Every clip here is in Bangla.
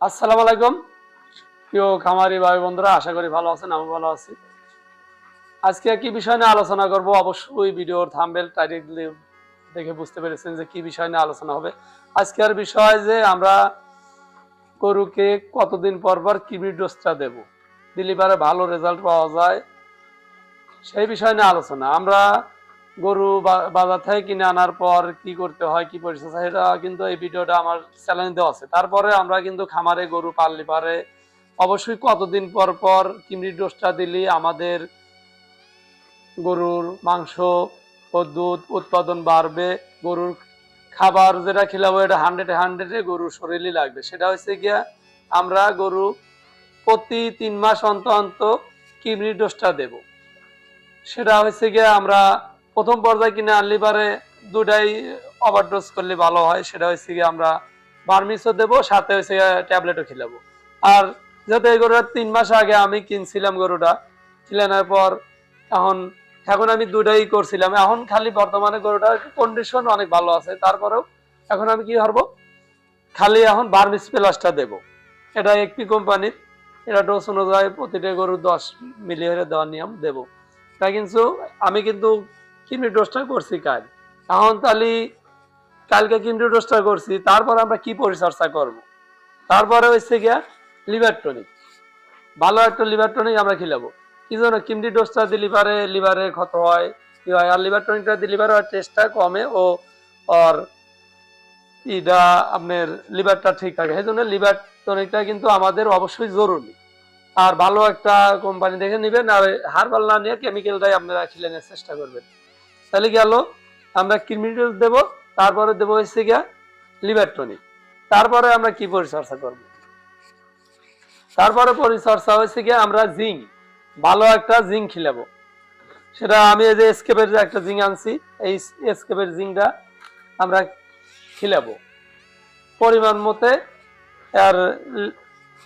আসসালামু আলাইকুম। প্রিয় খামারি ভাই বন্ধুরা, আশা করি ভালো আছেন আমি ভালো আছি। আজকে কি বিষয় নিয়ে আলোচনা করব? অবশ্যই ভিডিওর থাম্বেল টাইটেল দেখে বুঝতে পেরেছেন যে কি বিষয় নিয়ে আলোচনা হবে। আজকের বিষয় যে আমরা গরুকে কতদিন পর পর কিডনি ডোজটা দেব দিলে পারে ভালো রেজাল্ট পাওয়া যায়, সেই বিষয় নিয়ে আলোচনা। আমরা গরু বাজার থেকে কিনে আনার পর কি করতে হয়, কি পরিচর্যা সেটা কিন্তু এই ভিডিওটা আমার চ্যানেল দেওয়া আছে। তারপরে আমরা কিন্তু খামারে গরু পাললে পারে, অবশ্যই কতদিন পর পর কিমরি ডোজটা দিলে, আমাদের গরুর মাংস ও দুধ উৎপাদন বাড়বে, গরুর খাবার যেটা খিলাবো এটা হান্ড্রেড হান্ড্রেডে গরুর শরীরই লাগবে। সেটা হচ্ছে গিয়া আমরা গরু প্রতি তিন মাস অন্ত অন্ত কিডনি ডোজটা দেব। সেটা হচ্ছে গিয়া আমরা প্রথম পর্যায়ে কিনে আনলে পারে দুটাই ওভারডোজ করলে ভালো হয়, সেটা হচ্ছে গিয়ে আমরা বার্মিসও দেবো, সাথে হচ্ছে ট্যাবলেটও খেলাবো। আর যাতে এই গরুটা তিন মাস আগে আমি কিনছিলাম গরুটা, খিলানোর পর এখন এখন আমি দুটাই করছিলাম। এখন খালি বর্তমানে গরুটার কন্ডিশন অনেক ভালো আছে, তারপরেও এখন আমি কি করব খালি এখন বার্মিস প্লাসটা দেব। এটা একটি কোম্পানির, এটা ডোজ অনুযায়ী প্রতিটা গরু দশ মিলি হয়ে দেওয়ার নিয়ম দেবো। তা কিন্তু আমি কিন্তু কিডনি ডোজটা করছি কাল। এখন তাহলে কালকে কিডনি ডোজটা করছি, তারপর আমরা কি পরিচর্যা করব? তারপরে হচ্ছে গিয়া লিভার টনিক ভালো একটা লিভার টনিক আমরা খিলাবো। কি জন্য কিডনি ডোজটা দিলে পারে লিভারে ক্ষত হয়, কি হয়, আর লিভার টনিকটা লিভার টেস্টটা কমে ও আর ইটা আপনার লিভারটা ঠিক থাকে। সেই জন্য লিভার টনিকটা কিন্তু আমাদের অবশ্যই জরুরি। আর ভালো একটা কোম্পানি দেখে নেবেন, আর হারবাল না নিয়ে কেমিক্যালটাই আপনারা খিলানোর চেষ্টা করবেন। তাহলে গেল আমরা কিডনিডোজ দেব, তারপরে দেবো হচ্ছে গিয়া লিভার টনিক তারপরে আমরা কি পরিচর্যা করব? তারপরে পরিচর্যা হয়েছে গিয়া আমরা জিঙ্ক, ভালো একটা জিঙ্ক খিলাবো। সেটা আমি এই যে এসকেপের যে একটা জিঙ্ক আনছি, এই এসকেপের জিঙ্কটা আমরা খিলাবো। পরিমাণ মতে আর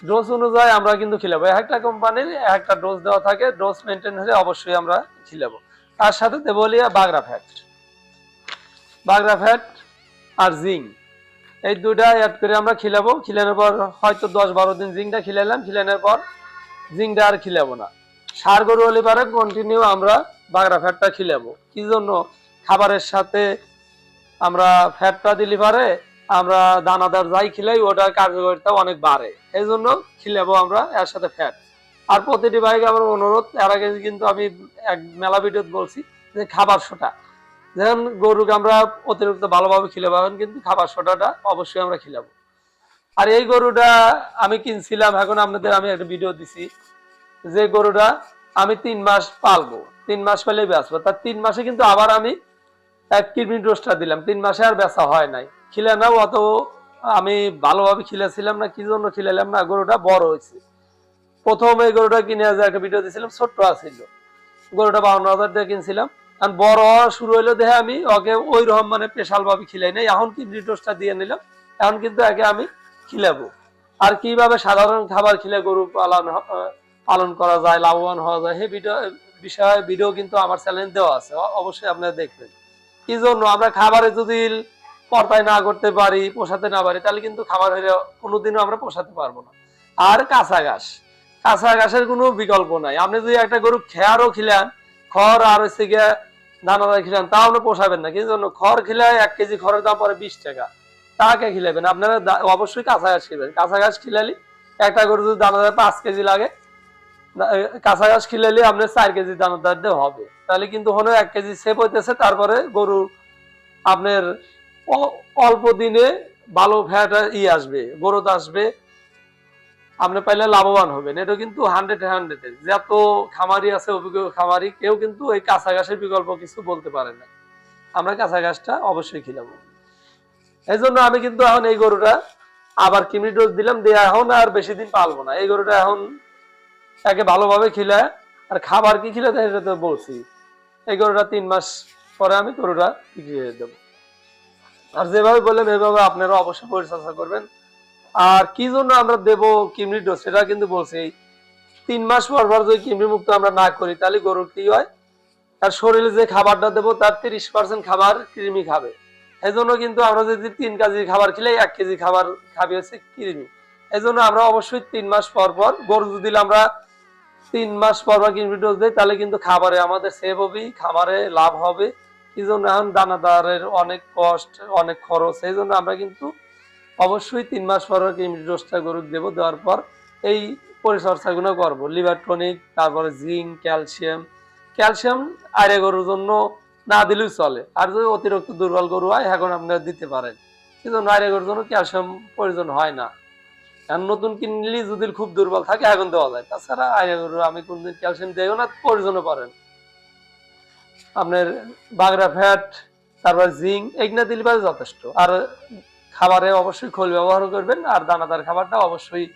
ডোজ অনুযায়ী আমরা কিন্তু খিলাবো। এক একটা কোম্পানির এক একটা ডোজ দেওয়া থাকে ডোজ মেনটেন হলে অবশ্যই আমরা খিলাবো। তার সাথে দেবো লিয়া বাগরা ফ্যাট বাগরা ফ্যাট আর জিঙ্ক এই দুটা অ্যাড করে আমরা খিলাবো। খিলানোর পর হয়তো দশ বারো দিন জিঙ্কটা খিলালাম খিলানোর পর জিঙ্কটা আর খিলাবো না। সার গরু হলে পারে কন্টিনিউ আমরা বাগরা ফ্যাটটা খিলাবো। কি জন্য? খাবারের সাথে আমরা ফ্যাটটা দিলে পারে আমরা দানাদার যাই খিলাই, ওটার কার্যকারিতা অনেক বাড়ে। এই জন্য খিলাবো আমরা এর সাথে ফ্যাট আর প্রতিটি বাইকে আমার অনুরোধ, এর আগে কিন্তু আমি এক মেলা ভিডিও বলছি যে খাবার সোটা। যেমন গরুকে আমরা অতিরিক্ত ভালোভাবে খিলাবো, এখন কিন্তু খাবার সোটাটা অবশ্যই আমরা খিলাবো। আর এই গরুটা আমি কিনছিলাম, এখন আপনাদের আমি একটা ভিডিও দিছি যে গরুটা আমি তিন মাস পালবো। তিন মাস পেলেই বেচবো। তার তিন মাসে কিন্তু আবার আমি এক কিডনি ডোজটা দিলাম। তিন মাসে আর বেচা হয় নাই। খিলে নাও অত আমি ভালোভাবে খিলেছিলাম না, কি জন্য খিলালাম না, গরুটা বড় হয়েছে। প্রথম এই গরুটা কিনে যে একটা ভিডিও দিয়েছিলাম ছোট্ট আছিল। গরুটা বাউন্ন হাজার দিয়ে কিনছিলাম। আর বড় শুরু হইল দেখে আমি, ওকে ওই রকম মানে স্পেশাল ভাবে খিলাই নাই। এখন কিডনি ডোজটা দিয়ে নিলাম, এখন কিন্তু একে আমি খিলাবো। আর কীভাবে সাধারণ খাবার খিলে গরু পালন পালন করা যায়, লাভবান হওয়া যায়, সেই ভিডিও বিষয়ে ভিডিও কিন্তু আমার চ্যানেল দেওয়া আছে। অবশ্যই আপনারা দেখবেন। কি জন্য? আমরা খাবারে যদি পর্দায় না করতে পারি, পোষাতে না পারি, তাহলে কিন্তু খাবার হলে কোনোদিনও আমরা পোষাতে পারব না। আর কাঁচা ঘাস। কাঁচা ঘাসের কোনো বিকল্প নাই। আপনি যদি একটা গরু খেয়ারও খিলান, খড় আর হচ্ছে গিয়ে দানাদার খিলান, তাও আপনি পোষাবেন না। কি জন্য খড় খিলায় এক কেজি খড়ের দাম পরে বিশ টাকা, তাকে খিলাবেন। আপনারা অবশ্যই কাঁচা ঘাস খিলাবেন। কাঁচা ঘাস খিলালি একটা গরু যদি দানাদার পাঁচ কেজি লাগে কাঁচা ঘাস খিলালে আপনার চার কেজি দানাদার দিয়ে হবে। তাহলে কিন্তু হলো এক কেজি সেভ হইতেছে। তারপরে গরু আপনার অল্প দিনে ভালো ফ্যাট ই আসবে, গ্রোথ আসবে। আপনি পাইলে লাভবান হবেন। এটা কিন্তু হান্ড্রেড হান্ড্রেড যত খামারি আছে, অভিজ্ঞ খামারি, কেউ কিন্তু এই কাঁচা ঘাসের বিকল্প কিছু বলতে পারে না। আমরা কাঁচা ঘাসটা অবশ্যই খিলাবো। এই জন্য আমি কিন্তু এখন এই গরুটা আবার কিমি ডোজ দিলাম, দিয়ে এখন আর বেশি দিন পালবো না। এই গরুটা এখন একে ভালোভাবে খিলায়। আর খাবার কি খিলে সেটা তো বলছি। এই গরুটা তিন মাস পরে আমি গরুটা বিক্রি করে দেবো। আর যেভাবে বললেন এইভাবে আপনারা অবশ্যই পরিচর্যা করবেন। আর কি জন্য আমরা দেব কিমনি ডোজ? সেটা কিন্তু বলছি। তিন মাস পর পর যদি কিমনি মুক্ত আমরা না করি, তাহলে গরুর কি হয়? তার শরীরে যে খাবারটা দেবো, তার তিরিশ পার্সেন্ট খাবার কৃমি খাবে। এই জন্য কিন্তু আমরা যদি তিন কেজি খাবার খেলে, এক কেজি খাবার খাবে হচ্ছে কৃমি। এই জন্য আমরা অবশ্যই তিন মাস পর পর, গরু যদি আমরা তিন মাস পর পর কিনবি ডোজ দেয় তাহলে কিন্তু খাবারে আমাদের সেভ হবে খাবারে লাভ হবে। এই জন্য এখন দানাদারের অনেক কষ্ট, অনেক খরচ এই জন্য আমরা কিন্তু অবশ্যই তিন মাস পর ডোজটা গরু দেবো, দেওয়ার পর এই পরিচর্যাগুলো করব। লিভার টনিক তারপরে জিঙ্ক, ক্যালসিয়াম। ক্যালসিয়াম আরে গরুর জন্য না দিলেও চলে। আর যদি অতিরিক্ত দুর্বল গরু হয়, এখন আপনারা দিতে পারেন। কিন্তু আরে গরুর জন্য ক্যালসিয়াম প্রয়োজন হয় না। আর নতুন কিনলে যদি খুব দুর্বল থাকে, এখন দেওয়া যায়। তাছাড়া আরে গরু আমি কোনদিন ক্যালসিয়াম দেবো না, প্রয়োজনও পারেন আপনার বাগড়া ফ্যাট তারপর জিঙ্ক এগুলো দিলে যথেষ্ট। আর খাবারে অবশ্যই খোল ব্যবহার করবেন, আর দানাদার খাবারটা অবশ্যই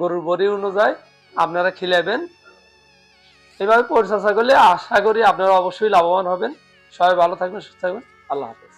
গরুর বডি অনুযায়ী আপনারা খিলাবেন। এভাবে পরিচর্যা করলে আশা করি আপনারা অবশ্যই লাভবান হবেন। সবাই ভালো থাকবেন, সুস্থ থাকবেন। আল্লাহ হাফেজ।